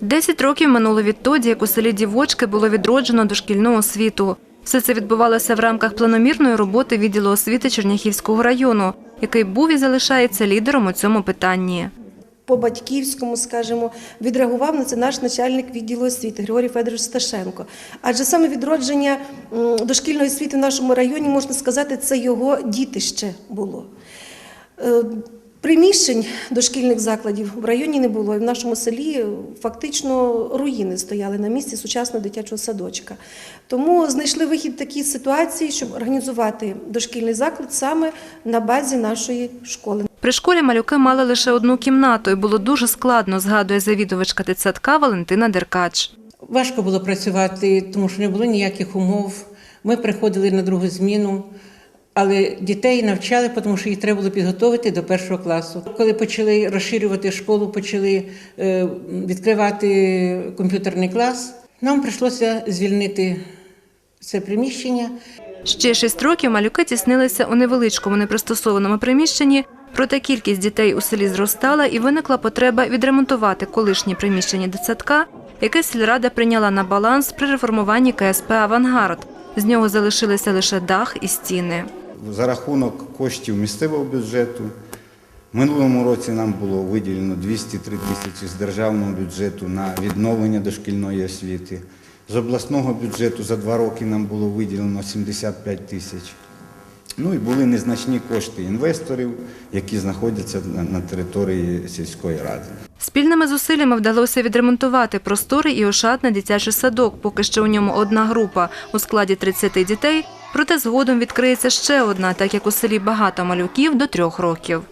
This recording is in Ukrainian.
Десять років минуло відтоді, як у селі Дівочки було відроджено дошкільну освіту. Все це відбувалося в рамках планомірної роботи відділу освіти Черняхівського району, який був і залишається лідером у цьому питанні. по батьківському, скажімо, відреагував на це наш начальник відділу освіти Григорій Федорович Сташенко. Адже саме відродження дошкільної освіти в нашому районі, можна сказати, це його дітище було. Приміщень дошкільних закладів в районі не було, і в нашому селі фактично руїни стояли на місці сучасного дитячого садочка. Тому знайшли вихід такій ситуації, щоб організувати дошкільний заклад саме на базі нашої школи. При школі малюки мали лише одну кімнату, і було дуже складно, згадує завідувачка дитсадка Валентина Деркач. Важко було працювати, тому що не було ніяких умов. Ми приходили на другу зміну, але дітей навчали, тому що їх треба було підготовити до першого класу. Коли почали розширювати школу, почали е, відкривати комп'ютерний клас, нам прийшлося звільнити це приміщення. Ще шість років малюки тіснилися у невеличкому непристосованому приміщенні, проте кількість дітей у селі зростала і виникла потреба відремонтувати колишнє приміщення дитсадка, яке сільрада прийняла на баланс при реформуванні КСП «Авангард». З нього залишилися лише дах і стіни. За рахунок коштів місцевого бюджету минулому році нам було виділено 203 тисячі з державного бюджету на відновлення дошкільної освіти. З обласного бюджету за два роки нам було виділено 75 тисяч. Ну і були незначні кошти інвесторів, які знаходяться на- на території сільської ради. Спільними зусиллями вдалося відремонтувати просторий і ошатний дитячий садок, поки що у ньому одна група у складі 30 дітей, проте згодом відкриється ще одна, так як у селі багато малюків до трьох років.